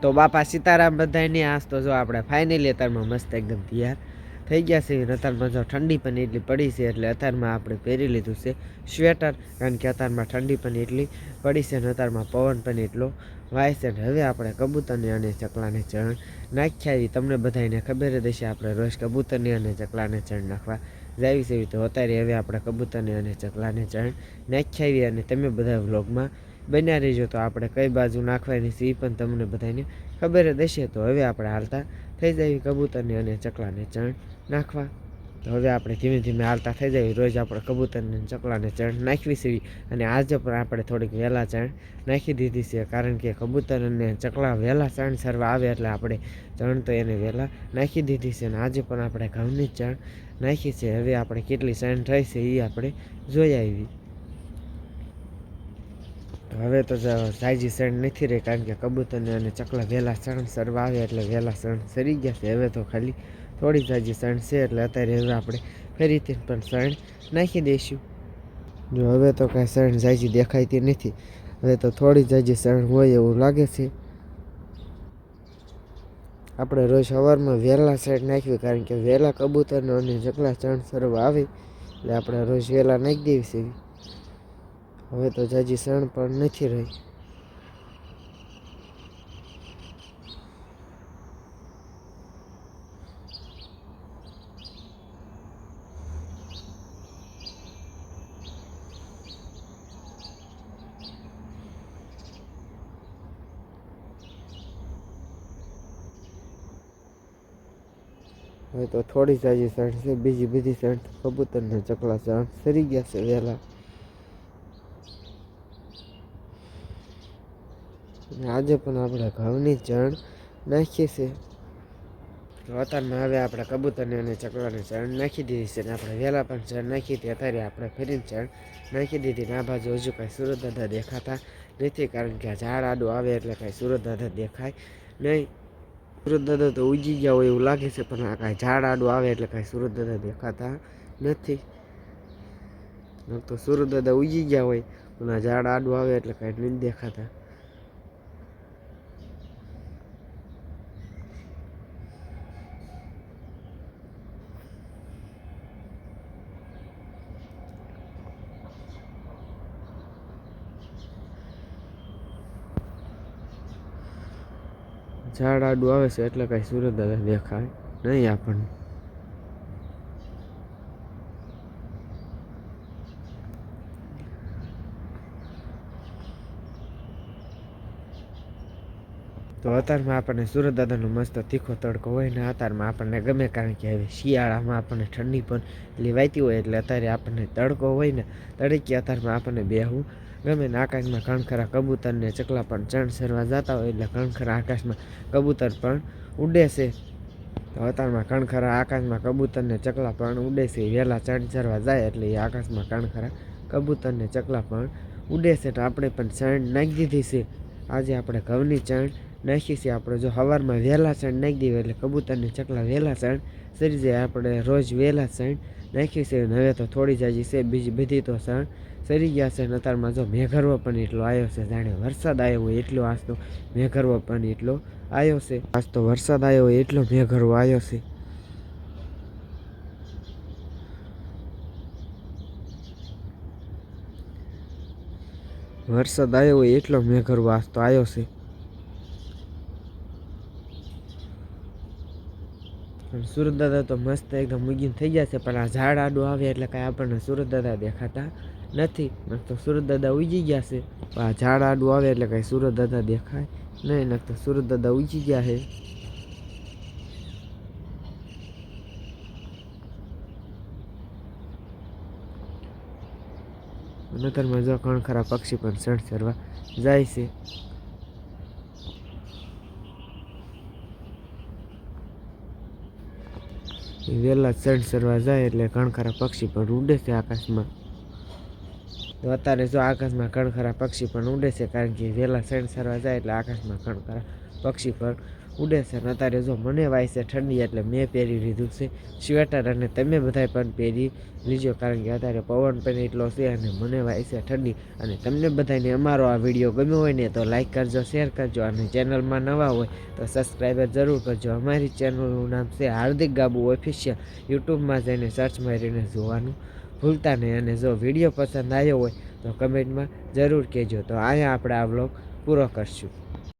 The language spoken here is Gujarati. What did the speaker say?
તો બાપા સીતારામ બધાની આસ તો જો આપણે ફાઇનલી અત્યારમાં મસ્ત એકદમ તૈયાર થઈ ગયા છે અત્યારમાં જો ઠંડી પણ એટલી પડી છે એટલે અત્યારમાં આપણે પહેરી લીધું છે સ્વેટર, કારણ કે અત્યારમાં ઠંડી પણ એટલી પડી છે અને અત્યારમાં પવન પણ એટલો વાય છે. અને હવે આપણે કબૂતરને અને ચકલાને ચણ નાખ્યા આવી. તમને બધાને ખબર જ હશે, આપણે રોજ કબૂતરને અને ચકલાને ચણ નાખવા જાવી છે તો અત્યારે હવે આપણે કબૂતરને અને ચકલાને ચણ નાખ્યા અને તમે બધા વ્લોગમાં બન્યા રહેજો તો આપણે કઈ બાજુ નાખવાની છે એ પણ તમને બધાને ખબર જ હશે. તો હવે આપણે હાલતા થઈ જાય કબૂતરને અને ચકલાને ચણ નાખવા. તો હવે આપણે ધીમે ધીમે હાલતા થઈ જાય. રોજ આપણે કબૂતરને ચકલાને ચણ નાખવી છે. અને આજે પણ આપણે થોડીક વહેલા ચણ નાખી દીધી છે. કારણ કે કબૂતર અને ચકલા વહેલા ચણ સરવા આવે એટલે આપણે ચણ તો એને વહેલા નાખી દીધી છે. અને આજે પણ આપણે ઘઉંની ચણ નાખી છે. હવે આપણે કેટલી ચણ થઈ છે એ આપણે જોઈ આવી હવે તો સાઈજી શણ નથી રહી કારણ કે કબૂતરને અને ચકલા વહેલા સણ સરવા આવે એટલે વહેલા શણ સરી ગયા છે. હવે તો ખાલી થોડી જાજી શણ છે એટલે અત્યારે હવે આપણે ફરીથી પણ શણ નાખી દઈશું. જો હવે તો કાંઈ શણ જાજી દેખાતી નથી. હવે તો થોડી જાજી શરણ હોય એવું લાગે છે. આપણે રોજ સવારમાં વહેલા શણ નાખ્યું કારણ કે વહેલા કબૂતરનો અને ચકલા ચણ સરવા આવે એટલે આપણે રોજ વહેલા નાખી દેવી છે. હવે તો જાજી શરણ પણ નથી રહી. હવે તો થોડી સાજી સાંઠ છે, બીજી બધી સાંઠ કબૂતરના ચકલા સાંઠ સરી ગયા છે વહેલા. આજે પણ આપણે ઘઉંની ચણ નાખીએ છીએ વતનમાં હવે આપણે કબૂતરને અને ચકલાને ચણ નાખી દીધી છે અને આપણે વહેલા પણ ચણ નાખી હતી. અત્યારે આપણે ફરીને ચણ નાખી દીધી ના બાજુ હજુ કાંઈ સુરત દાદા દેખાતા નથી કારણ કે આ ઝાડ આડું આવે એટલે કાંઈ સુરત દાદા દેખાય નહીં. સુરત દાદા તો ઉજી ગયા હોય એવું લાગે છે પણ આ કાંઈ ઝાડ આડું આવે એટલે કાંઈ સુરત દાદા દેખાતા નથી. ન તો સુરત દાદા ઉજી ગયા હોય પણ આ ઝાડ આડું આવે એટલે કાંઈ નથી દેખાતા. ઝાડ આડું આવે છે એટલે કાંઈ સૂર્ય દાદા દેખાય નહીં આપણને. તો અત્યારમાં આપણને સુરત દાદાનો મસ્ત તીખો તડકો હોય ને અત્યારમાં આપણને ગમે કારણ કે હવે શિયાળામાં આપણને ઠંડી પણ લેવાતી હોય એટલે અત્યારે આપણને તડકો હોય ને તડકી અત્યારમાં આપણને બેહવું ગમે ને આકાશમાં કણખરા કબૂતરને ચકલા પણ ચણ સરવા જતા હોય એટલે ખણખરા આકાશમાં કબૂતર પણ ઉડે છે. તો કણખરા આકાશમાં કબૂતરને ચકલા પણ ઉડે છે. વહેલા ચણ ચરવા જાય એટલે એ આકાશમાં કણખરા કબૂતરને ચકલા પણ ઉડે છે. તો આપણે પણ ચણ નાખી દીધી છે. આજે આપણે ઘઉંની ચણ નાખી છે. આપણે જો સવારમાં વહેલા ચણ નાખી દઈએ એટલે કબૂતરને ચકલા વહેલા ચણ સરી જાય. આપણે રોજ વહેલા ચણ નાખી છે હવે તો થોડી જાજી છે, બીજી બધી તો સણ સરી ગયા છે અને અત્યારમાં જો મેઘરવો પણ એટલો આવ્યો છે, જાણે વરસાદ આવ્યો હોય એટલો આજ મેઘરવો પણ એટલો આવ્યો છે. આજ તો વરસાદ આવ્યો હોય એટલો મેઘરવો આવ્યો છે. વરસાદ આવ્યો હોય એટલો મેઘરવો આજ તો આવ્યો છે પણ સુરત દાદા તો મસ્ત એકદમ મૂગીને થઈ ગયા છે, પણ આ ઝાડ આડું આવે એટલે કાંઈ આપણને સુરત દાદા દેખાતા નથી. તો સુરત દાદા ઉજી ગયા છે, પણ આ ઝાડ આડું આવે એટલે કાંઈ સુરત દાદા દેખાય નહીં નક તો સુરત દાદા ઉજી ગયા છે. નતરમાં જો ઘણ ખરા પક્ષી પણ સણ જાય છે. વહેલા ચણ સરવા જાય એટલે કણખરા પક્ષી પણ ઉડે છે આકાશમાં. તો અત્યારે જો આકાશમાં કણખરા પક્ષી પણ ઉડે છે, કારણ કે વહેલા ચણ સરવા જાય એટલે આકાશમાં કણખરા પક્ષી પર ઉડે છે. અને અત્યારે જો મને વાય છે ઠંડી, એટલે મેં પહેરી લીધું છે સ્વેટર અને તમે બધાય પણ પહેરી લીજો, કારણ કે અત્યારે પવન પણ એટલો છે અને મને વાય છે ઠંડી. અને તમને બધાને અમારો આ વીડિયો ગમ્યો હોય ને, તો લાઇક કરજો શેર કરજો અને ચેનલમાં નવા હોય, તો સબસ્ક્રાઈબર જરૂર કરજો. અમારી ચેનલનું નામ છે હાર્દિક ગાબુ ઓફિશિયલ યુટ્યુબમાં જઈને સર્ચ મારીને જોવાનું ભૂલતા નહીં. અને જો વીડિયો પસંદ આવ્યો હોય, તો કમેન્ટમાં જરૂર કહેજો. તો અહીંયા આપણે આ વ્લોગ પૂરો કરશું.